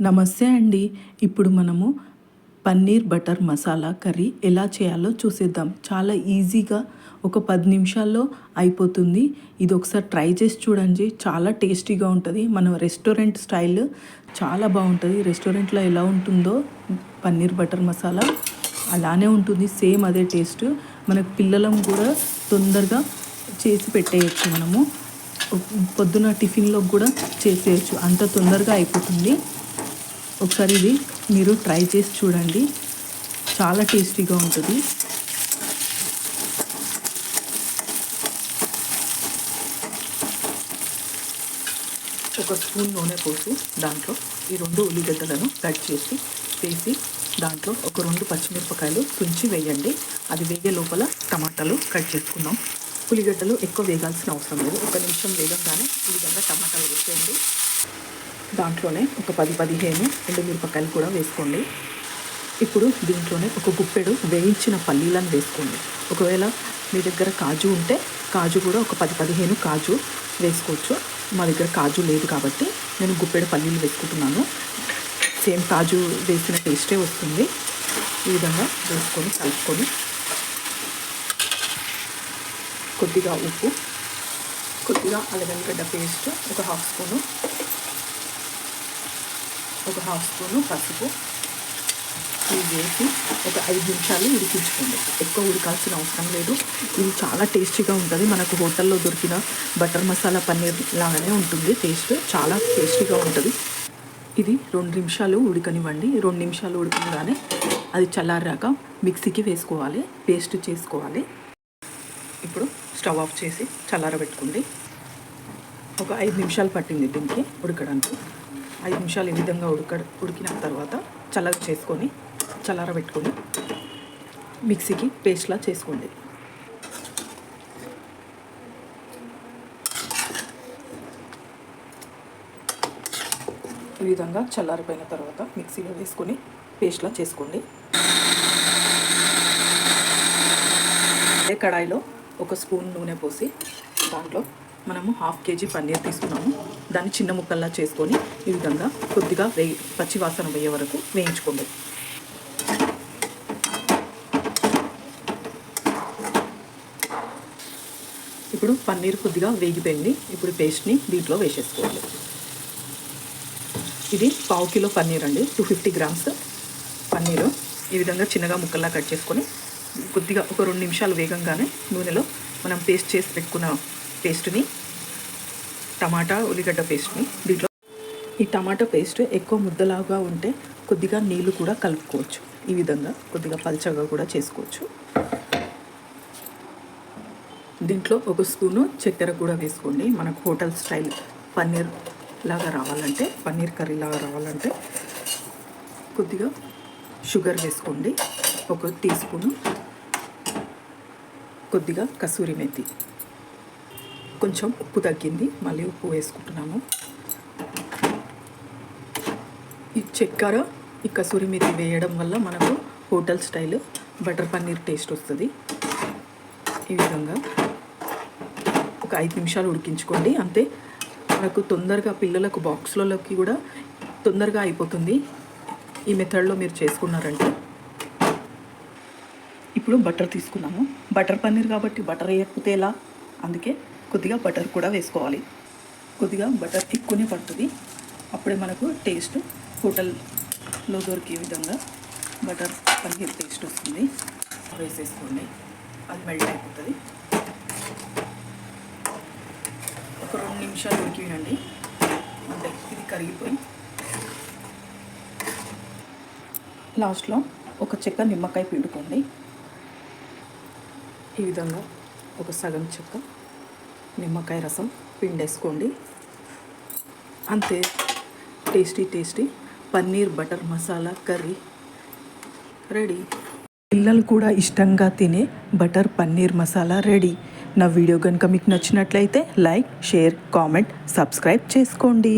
నమస్తే అండి. ఇప్పుడు మనము పన్నీర్ బటర్ మసాలా కర్రీ ఎలా చేయాలో చూసేద్దాం. చాలా ఈజీగా ఒక పది నిమిషాల్లో అయిపోతుంది. ఇది ఒకసారి ట్రై చేసి చూడండి. చాలా టేస్టీగా ఉంటుంది. మన రెస్టారెంట్ స్టైల్ చాలా బాగుంటుంది. రెస్టారెంట్లో ఎలా ఉంటుందో పన్నీర్ బటర్ మసాలా అలానే ఉంటుంది. సేమ్ అదే టేస్ట్. మనకు పిల్లలం కూడా తొందరగా చేసి పెట్టేయచ్చు మనము. పొద్దున టిఫిన్లో కూడా చేసేయచ్చు. అంత తొందరగా అయిపోతుంది. ఒకసారి ఇది మీరు ట్రై చేసి చూడండి. చాలా టేస్టీగా ఉంటుంది. ఒక స్పూన్ నూనె పోసి దాంట్లో ఈ రెండు ఉల్లిగడ్డలను కట్ చేసి వేసి దాంట్లో ఒక రెండు పచ్చిమిరపకాయలు తుంచి వేయండి. అది వేగే లోపల టమాటాలు కట్ చేసుకుందాం. ఉల్లిగడ్డలు ఎక్కువ వేగాల్సిన అవసరం లేదు. ఒక నిమిషం వేగంగానే ఈ విధంగా టమాటాలు వేసేయండి. దాంట్లోనే ఒక పది పదిహేను ఎండుమిరపకాయలు కూడా వేసుకోండి. ఇప్పుడు దీంట్లోనే ఒక గుప్పెడు వేయించిన పల్లీలను వేసుకోండి. ఒకవేళ మీ దగ్గర కాజు ఉంటే కాజు కూడా ఒక పది పదిహేను కాజు వేసుకోవచ్చు. మా దగ్గర కాజు లేదు కాబట్టి నేను గుప్పెడు పల్లీలు వేసుకుంటున్నాను. సేమ్ కాజు వేసిన టేస్టే వస్తుంది. ఈ విధంగా వేసుకొని కలుపుకొని కొద్దిగా ఉప్పు కొద్దిగా అల్లగడ్డ పేస్ట్ ఒక హాఫ్ స్పూను ఒక హాఫ్ స్పూను పసుపు. ఇవి వేసి ఒక ఐదు నిమిషాలు ఉడికించుకోండి. ఎక్కువ ఉడకాల్సిన అవసరం లేదు. ఇది చాలా టేస్టీగా ఉంటుంది. మనకు హోటల్లో దొరికిన బటర్ మసాలా పన్నీర్ లాగానే ఉంటుంది. టేస్ట్ చాలా టేస్టీగా ఉంటుంది. ఇది రెండు నిమిషాలు ఉడకనివ్వండి. రెండు నిమిషాలు ఉడకగానే అది చల్లారాక మిక్సీకి వేసుకోవాలి పేస్ట్ చేసుకోవాలి. ఇప్పుడు స్టవ్ ఆఫ్ చేసి చల్లారబెట్టుకోండి ఒక ఐదు నిమిషాలు పట్టింది దీనికి ఉడకడానికి. ఐదు నిమిషాలు ఈ విధంగా ఉడక ఉడికిన తర్వాత చల్లగా చేసుకొని చల్లారబెట్టుకొని మిక్సీకి పేస్ట్లా చేసుకోండి. ఈ విధంగా చల్లారిపోయిన తర్వాత మిక్సీలో వేసుకొని పేస్ట్లా చేసుకోండి. అదే కడాయిలో ఒక స్పూన్ నూనె పోసి దాంట్లో మనము హాఫ్ కేజీ పన్నీర్ తీసుకున్నాము. దాన్ని చిన్న ముక్కల్లా చేసుకొని ఈ విధంగా కొద్దిగా వేయి పచ్చి వాసన వేయే వరకు వేయించుకోండి. ఇప్పుడు పన్నీర్ కొద్దిగా వేగిపోయింది. ఇప్పుడు పేస్ట్ని దీంట్లో వేసేసుకోవాలి. ఇది పావు కిలో పన్నీర్ అండి. Two fifty grams paneer. ఈ విధంగా చిన్నగా ముక్కల్లా కట్ చేసుకొని కొద్దిగా ఒక రెండు నిమిషాలు వేగంగానే నూనెలో మనం పేస్ట్ చేసి పెట్టుకున్న పేస్ట్ని టమాటా ఉల్లిగడ్డ పేస్ట్ని దీంట్లో. ఈ టమాటా పేస్ట్ ఎక్కువ ముద్దలాగా ఉంటే కొద్దిగా నీళ్ళు కూడా కలుపుకోవచ్చు. ఈ విధంగా కొద్దిగా పల్చగా కూడా చేసుకోవచ్చు. దీంట్లో ఒక స్పూను చక్కెర కూడా వేసుకోండి. మనకు హోటల్ స్టైల్ పన్నీర్ లాగా రావాలంటే పన్నీర్ కర్రీ లాగా రావాలంటే కొద్దిగా షుగర్ వేసుకోండి. ఒక టీ స్పూను. కొద్దిగా కసూరి మెత్తి కొంచెం ఉప్పు తగ్గింది మళ్ళీ ఉప్పు వేసుకుంటున్నాము. ఈ చక్కెర ఈ కసూరి మెత్తి వేయడం వల్ల మనకు hotel style butter paneer taste వస్తుంది. ఈ విధంగా ఒక ఐదు నిమిషాలు ఉడికించుకోండి. అంతే మనకు తొందరగా పిల్లలకు బాక్స్లలోకి కూడా తొందరగా అయిపోతుంది. ఈ మెథడ్లో మీరు చేసుకున్నారంటే ఇప్పుడు బటర్ తీసుకున్నాము. బటర్ పన్నీర్ కాబట్టి బటర్ వేయకపోతే ఎలా? అందుకే కొద్దిగా బటర్ కూడా వేసుకోవాలి. కొద్దిగా బటర్ ఎక్కువనే పడుతుంది. అప్పుడే మనకు టేస్ట్ హోటల్లో దొరికే విధంగా బటర్ పన్నీర్ టేస్ట్ వస్తుంది. వేసేసుకోండి. అది మెల్ట్ అయిపోతుంది. ఒక రెండు నిమిషాలు ఉడికినండి అంటే ఇది కరిగిపోయి. లాస్ట్లో ఒక చెక్క నిమ్మకాయ పిండుకోండి. ఈ విధంగా ఒక సగం చెక్క నిమ్మకాయ రసం పిండేసుకోండి. అంతే tasty tasty paneer butter masala curry ready. పిల్లలు కూడా ఇష్టంగా తినే బటర్ పన్నీర్ మసాలా రెడీ. నా వీడియో కనుక మీకు నచ్చినట్లయితే లైక్ షేర్ కామెంట్ సబ్స్క్రైబ్ చేసుకోండి.